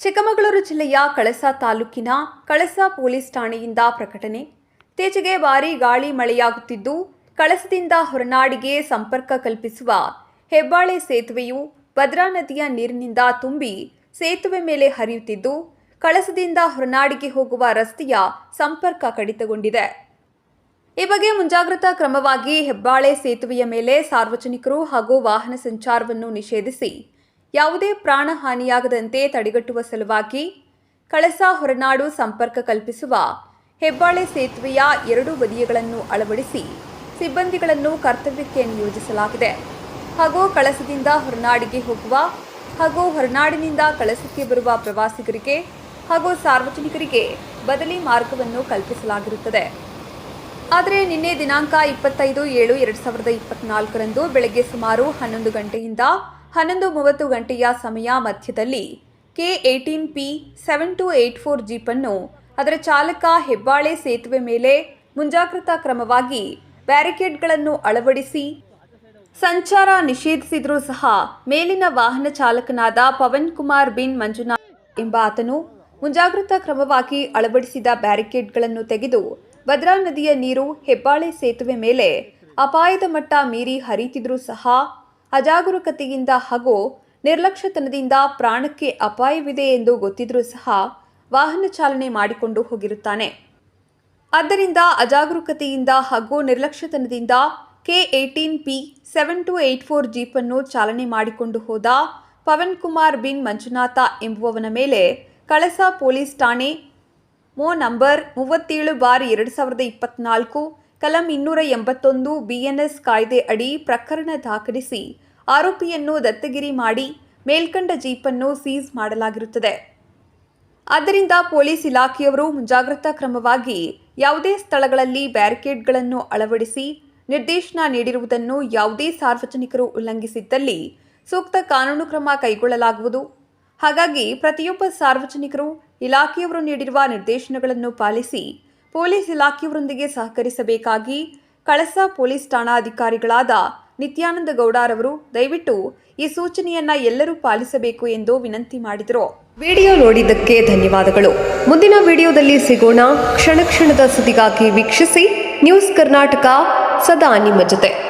ಚಿಕ್ಕಮಗಳೂರು ಜಿಲ್ಲೆಯ ಕಳಸ ತಾಲೂಕಿನ ಕಳಸ ಪೊಲೀಸ್ ಠಾಣೆಯಿಂದ ಪ್ರಕಟಣೆ. ಇತ್ತೀಚೆಗೆ ಭಾರೀ ಗಾಳಿ ಮಳೆಯಾಗುತ್ತಿದ್ದು, ಕಳಸದಿಂದ ಹೊರನಾಡಿಗೆ ಸಂಪರ್ಕ ಕಲ್ಪಿಸುವ ಹೆಬ್ಬಾಳೆ ಸೇತುವೆಯು ಭದ್ರಾ ನದಿಯ ನೀರಿನಿಂದ ತುಂಬಿ ಸೇತುವೆ ಮೇಲೆ ಹರಿಯುತ್ತಿದ್ದು, ಕಳಸದಿಂದ ಹೊರನಾಡಿಗೆ ಹೋಗುವ ರಸ್ತೆಯ ಸಂಪರ್ಕ ಕಡಿತಗೊಂಡಿದೆ. ಈ ಬಗ್ಗೆ ಮುಂಜಾಗ್ರತಾ ಕ್ರಮವಾಗಿ ಹೆಬ್ಬಾಳೆ ಸೇತುವೆಯ ಮೇಲೆ ಸಾರ್ವಜನಿಕರು ಹಾಗೂ ವಾಹನ ಸಂಚಾರವನ್ನು ನಿಷೇಧಿಸಿ ಯಾವುದೇ ಪ್ರಾಣ ಹಾನಿಯಾಗದಂತೆ ತಡೆಗಟ್ಟುವ ಸಲುವಾಗಿ ಕಳಸ ಹೊರನಾಡು ಸಂಪರ್ಕ ಕಲ್ಪಿಸುವ ಹೆಬ್ಬಾಳೆ ಸೇತುವೆಯ ಎರಡು ಬದಿಯಗಳನ್ನು ಅಳವಡಿಸಿ ಸಿಬ್ಬಂದಿಗಳನ್ನು ಕರ್ತವ್ಯಕ್ಕೆ ನಿಯೋಜಿಸಲಾಗಿದೆ. ಹಾಗೂ ಕಳಸದಿಂದ ಹೊರನಾಡಿಗೆ ಹೋಗುವ ಹಾಗೂ ಹೊರನಾಡಿನಿಂದ ಕಳಸಕ್ಕೆ ಬರುವ ಪ್ರವಾಸಿಗರಿಗೆ ಹಾಗೂ ಸಾರ್ವಜನಿಕರಿಗೆ ಬದಲಿ ಮಾರ್ಗವನ್ನು ಕಲ್ಪಿಸಲಾಗಿರುತ್ತದೆ. ಆದರೆ ನಿನ್ನೆ ದಿನಾಂಕ ಇಪ್ಪತ್ತೈದು ಏಳು ಎರಡು ಸಾವಿರದ ಇಪ್ಪತ್ನಾಲ್ಕರಂದು ಬೆಳಗ್ಗೆ ಸುಮಾರು ಹನ್ನೊಂದು ಗಂಟೆಯಿಂದ ಹನ್ನೊಂದು ಮೂವತ್ತು ಗಂಟೆಯ ಸಮಯ ಮಧ್ಯದಲ್ಲಿ K eighteen P seven two eight four ಜೀಪನ್ನು ಅದರ ಚಾಲಕ ಹೆಬ್ಬಾಳೆ ಸೇತುವೆ ಮೇಲೆ ಮುಂಜಾಗ್ರತಾ ಕ್ರಮವಾಗಿ ಬ್ಯಾರಿಕೇಡ್ಗಳನ್ನು ಅಳವಡಿಸಿ ಸಂಚಾರ ನಿಷೇಧಿಸಿದರೂ ಸಹ ಮೇಲಿನ ವಾಹನ ಚಾಲಕನಾದ ಪವನ್ ಕುಮಾರ್ ಬಿನ್ ಮಂಜುನಾಥ್ ಎಂಬ ಆತನು ಮುಂಜಾಗ್ರತಾ ಕ್ರಮವಾಗಿ ಅಳವಡಿಸಿದ ಬ್ಯಾರಿಕೇಡ್ಗಳನ್ನು ತೆಗೆದು ಭದ್ರಾ ನದಿಯ ನೀರು ಹೆಬ್ಬಾಳೆ ಸೇತುವೆ ಮೇಲೆ ಅಪಾಯದ ಮಟ್ಟ ಮೀರಿ ಹರಿಯುತ್ತಿದ್ರೂ ಸಹ ಅಜಾಗರೂಕತೆಯಿಂದ ಹಾಗೂ ನಿರ್ಲಕ್ಷ್ಯತನದಿಂದ ಪ್ರಾಣಕ್ಕೆ ಅಪಾಯವಿದೆ ಎಂದು ಗೊತ್ತಿದ್ರೂ ಸಹ ವಾಹನ ಚಾಲನೆ ಮಾಡಿಕೊಂಡು ಹೋಗಿರುತ್ತಾನೆ. ಆದ್ದರಿಂದ ಅಜಾಗರೂಕತೆಯಿಂದ ಹಾಗೂ ನಿರ್ಲಕ್ಷ್ಯತನದಿಂದ K eighteen P seven two eight four ಜೀಪನ್ನು ಚಾಲನೆ ಮಾಡಿಕೊಂಡು ಹೋದ ಪವನ್ ಕುಮಾರ್ ಬಿನ್ ಮಂಜುನಾಥ ಎಂಬುವವನ ಮೇಲೆ ಕಳಸ ಪೊಲೀಸ್ ಠಾಣೆ ಮೋ ನಂಬರ್ ಮೂವತ್ತೇಳು ಬಾರ್ ಎರಡು ಸಾವಿರದ ಇಪ್ಪತ್ನಾಲ್ಕು ಕಲಂ ಇನ್ನೂರ ಎಂಬತ್ತೊಂದು ಬಿಎನ್ಎಸ್ ಕಾಯ್ದೆ ಅಡಿ ಪ್ರಕರಣ ದಾಖಲಿಸಿ ಆರೋಪಿಯನ್ನು ದತ್ತಗಿರಿ ಮಾಡಿ ಮೇಲ್ಕಂಡ ಜೀಪನ್ನು ಸೀಸ್ ಮಾಡಲಾಗಿರುತ್ತದೆ. ಆದ್ದರಿಂದ ಪೊಲೀಸ್ ಇಲಾಖೆಯವರು ಮುಂಜಾಗ್ರತಾ ಕ್ರಮವಾಗಿ ಯಾವುದೇ ಸ್ಥಳಗಳಲ್ಲಿ ಬ್ಯಾರಿಕೇಡ್ಗಳನ್ನು ಅಳವಡಿಸಿ ನಿರ್ದೇಶನ ನೀಡಿರುವುದನ್ನು ಯಾವುದೇ ಸಾರ್ವಜನಿಕರು ಉಲ್ಲಂಘಿಸಿದ್ದಲ್ಲಿ ಸೂಕ್ತ ಕಾನೂನು ಕ್ರಮ ಕೈಗೊಳ್ಳಲಾಗುವುದು. ಹಾಗಾಗಿ ಪ್ರತಿಯೊಬ್ಬ ಸಾರ್ವಜನಿಕರು ಇಲಾಖೆಯವರು ನೀಡಿರುವ ನಿರ್ದೇಶನಗಳನ್ನು ಪಾಲಿಸಿ ಪೊಲೀಸ್ ಇಲಾಖೆಯವರೊಂದಿಗೆ ಸಹಕರಿಸಬೇಕಾಗಿ ಕಳಸ ಪೊಲೀಸ್ ಠಾಣಾ ಅಧಿಕಾರಿಗಳಾದ ನಿತ್ಯಾನಂದ ಗೌಡರವರು ದಯವಿಟ್ಟು ಈ ಸೂಚನೆಯನ್ನ ಎಲ್ಲರೂ ಪಾಲಿಸಬೇಕು ಎಂದು ವಿನಂತಿ ಮಾಡಿದರು. ವಿಡಿಯೋ ನೋಡಿದ್ದಕ್ಕೆ ಧನ್ಯವಾದಗಳು. ಮುಂದಿನ ವಿಡಿಯೋದಲ್ಲಿ ಸಿಗೋಣ. ಕ್ಷಣ ಕ್ಷಣದ ಸುದ್ದಿಗಾಗಿ ವೀಕ್ಷಿಸಿ ನ್ಯೂಸ್ ಕರ್ನಾಟಕ, ಸದಾ ನಿಮ್ಮ ಜೊತೆ.